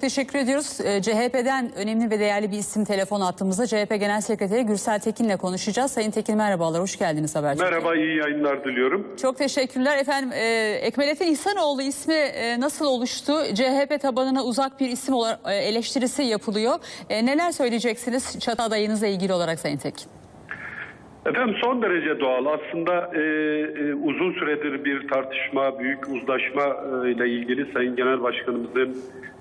Teşekkür ediyoruz. Ee, CHP'den önemli ve değerli bir isim telefon attığımızda CHP Genel Sekreteri Gürsel Tekin'le konuşacağız. Sayın Tekin merhabalar, hoş geldiniz Habertürk'e. Merhaba, iyi yayınlar diliyorum. Çok teşekkürler. Efendim e, Ekmelettin İhsanoğlu ismi e, nasıl oluştu? CHP tabanına uzak bir isim olarak e, eleştirisi yapılıyor. E, neler söyleyeceksiniz çatı adayınızla ilgili olarak Sayın Tekin? Efendim son derece doğal. Aslında e, e, uzun süredir bir tartışma, büyük uzlaşma e, ile ilgili Sayın Genel Başkanımızın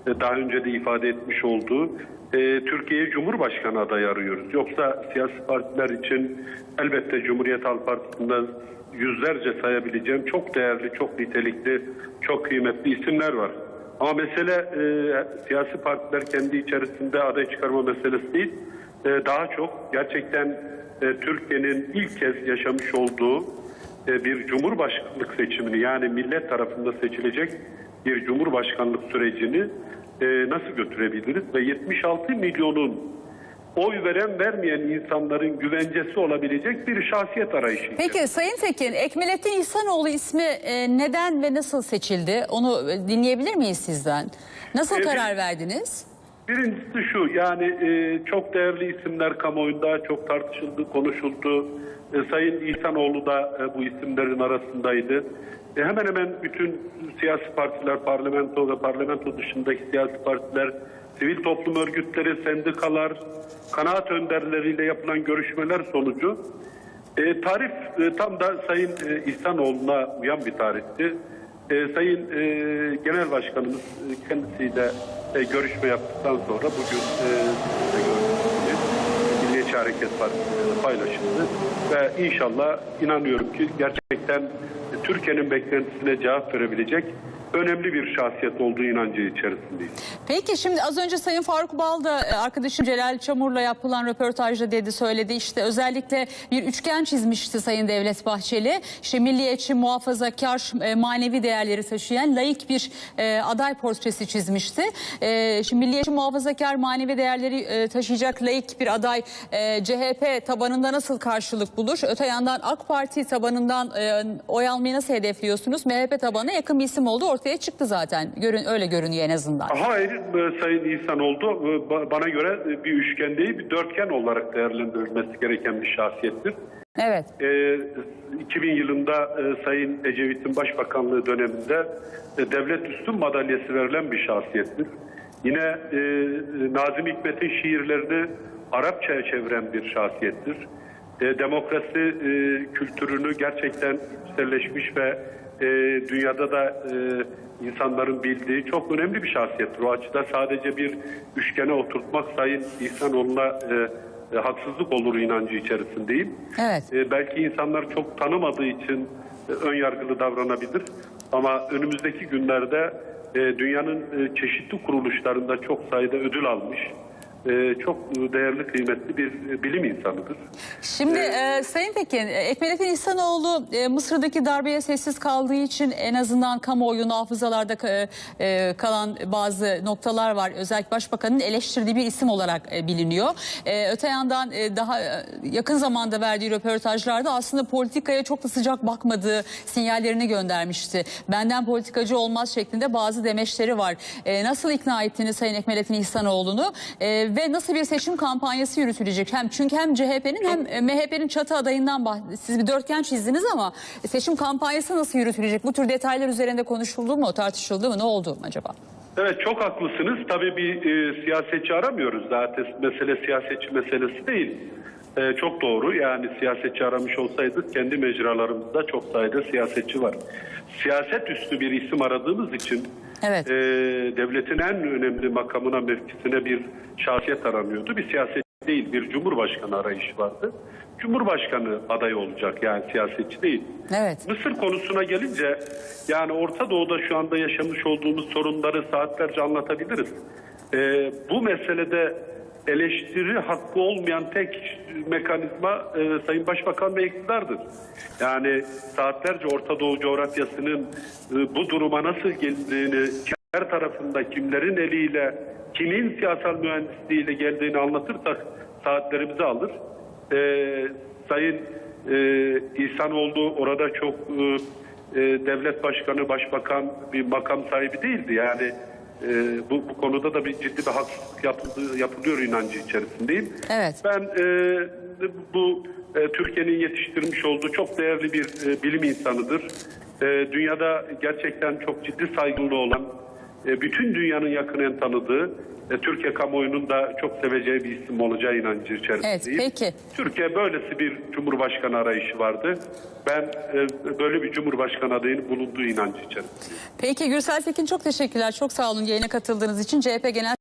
daha önce de ifade etmiş olduğu e, Türkiye'ye Cumhurbaşkanı adayı arıyoruz. Yoksa siyasi partiler için elbette Cumhuriyet Halk Partisi'nden yüzlerce sayabileceğim çok değerli, çok nitelikli, çok kıymetli isimler var. Ama mesele e, siyasi partiler kendi içerisinde aday çıkarma meselesi değil. E, daha çok gerçekten e, Türkiye'nin ilk kez yaşamış olduğu e, bir cumhurbaşkanlık seçimini yani millet tarafında seçilecek bir cumhurbaşkanlık sürecini e, nasıl götürebiliriz ve 76 milyonun oy veren vermeyen insanların güvencesi olabilecek bir şahsiyet arayışı. Peki Sayın Tekin, Ekmelettin İhsanoğlu ismi e, neden ve nasıl seçildi? Onu e, dinleyebilir miyiz sizden? Nasıl Evet. karar verdiniz? Birincisi şu yani e, çok değerli isimler kamuoyunda çok tartışıldı, konuşuldu. E, Sayın İhsanoğlu da e, bu isimlerin arasındaydı. E, hemen hemen bütün siyasi partiler, parlamento ve parlamento dışındaki siyasi partiler, sivil toplum örgütleri, sendikalar, kanaat önderleriyle yapılan görüşmeler sonucu e, tarif e, tam da Sayın e, İhsanoğlu'na uyan bir tarihti. E, Sayın e, Genel Başkanımız e, kendisiyle e, görüşme yaptıktan sonra bugün e, Milliyetçi Hareket Partisi'yle paylaşıldı. Ve inşallah inanıyorum ki gerçekten e, Türkiye'nin beklentisine cevap verebilecek önemli bir şahsiyet olduğu inancı içerisindeyiz. Peki şimdi az önce Sayın Faruk Bal da e, arkadaşım Celal Çamur'la yapılan röportajda dedi söyledi işte özellikle bir üçgen çizmişti Sayın Devlet Bahçeli. İşte milliyetçi, muhafazakar, e, manevi değerleri taşıyan laik bir e, aday portresi çizmişti. E, şimdi milliyetçi, muhafazakar, manevi değerleri e, taşıyacak laik bir aday e, CHP tabanında nasıl karşılık bulur? Öte yandan AK Parti tabanından e, oy almayı nasıl hedefliyorsunuz? MHP tabanına yakın bir isim oldu ortaya çıktı zaten. Görün, öyle görünüyor en azından. Hayır e, Sayın İhsan oldu. E, ba- Bana göre e, bir üçgen değil bir dörtgen olarak değerlendirilmesi gereken bir şahsiyettir. Evet. E, 2000 yılında e, Sayın Ecevit'in başbakanlığı döneminde e, devlet üstün madalyası verilen bir şahsiyettir. Yine e, Nazım Hikmet'in şiirlerini Arapçaya çeviren bir şahsiyettir. E, demokrasi e, kültürünü gerçekten içselleşmiş ve e, dünyada da e, insanların bildiği çok önemli bir şahsiyettir. O açıdan sadece bir üçgene oturtmak Sayın İhsanoğlu'na e, e, haksızlık olur inancı içerisindeyim. Evet. E, belki insanlar çok tanımadığı için e, ön yargılı davranabilir. Ama önümüzdeki günlerde e, dünyanın e, çeşitli kuruluşlarında çok sayıda ödül almış, e, çok değerli, kıymetli bir bilim insanıdır. Şimdi e, Sayın Tekin, e, Ekmelettin İhsanoğlu e, Mısır'daki darbeye sessiz kaldığı için en azından kamuoyunu hafızalarda ka- e, kalan bazı noktalar var. Özellikle Başbakan'ın eleştirdiği bir isim olarak e, biliniyor. E, öte yandan e, daha yakın zamanda verdiği röportajlarda aslında politikaya çok da sıcak bakmadığı sinyallerini göndermişti. Benden politikacı olmaz şeklinde bazı demeçleri var. E, nasıl ikna ettiniz Sayın Ekmelettin İhsanoğlu'nu E, ve nasıl bir seçim kampanyası yürütülecek? Hem çünkü hem CHP'nin hem e, MHP'nin çatı adayından bah- siz bir dörtgen çizdiniz ama seçim kampanyası nasıl yürütülecek? Bu tür detaylar üzerinde konuşuldu mu, tartışıldı mı? Ne oldu acaba? Evet çok haklısınız. Tabii bir e, siyasetçi aramıyoruz zaten. Mesele siyasetçi meselesi değil. E, çok doğru. Yani siyasetçi aramış olsaydık kendi mecralarımızda çok sayıda siyasetçi var. Siyaset üstü bir isim aradığımız için Evet. e, devletin en önemli makamına, mevkisine bir şahsiyet aranıyordu. Bir siyasetçi değil, bir cumhurbaşkanı arayışı vardı. Cumhurbaşkanı adayı olacak yani siyasetçi değil. Evet. Mısır konusuna gelince yani Orta Doğu'da şu anda yaşamış olduğumuz sorunları saatlerce anlatabiliriz. Ee, bu meselede eleştiri hakkı olmayan tek mekanizma e, Sayın Başbakan ve iktidardır. Yani saatlerce Orta Doğu coğrafyasının e, bu duruma nasıl geldiğini, kimler tarafında, kimlerin eliyle, kimin siyasal mühendisliğiyle geldiğini anlatırsak saatlerimizi alır. Ee, Sayın e, İhsanoğlu orada çok e, e, devlet başkanı, başbakan bir makam sahibi değildi. Yani e, bu, bu konuda da bir ciddi bir haksızlık yapıldığı, yapılıyor inancı içerisindeyim. Evet. Ben e, bu e, Türkiye'nin yetiştirmiş olduğu çok değerli bir e, bilim insanıdır. E, dünyada gerçekten çok ciddi saygılı olan, e, bütün dünyanın yakinen tanıdığı, e, Türkiye kamuoyunun da çok seveceği bir isim olacağı inancı içerisindeyim. Evet, peki. Türkiye böylesi bir cumhurbaşkanı arayışı vardı. Ben e, böyle bir cumhurbaşkanı adayının bulunduğu inancı içerisindeyim. Peki Gürsel Tekin çok teşekkürler. Çok sağ olun yayına katıldığınız için. CHP Genel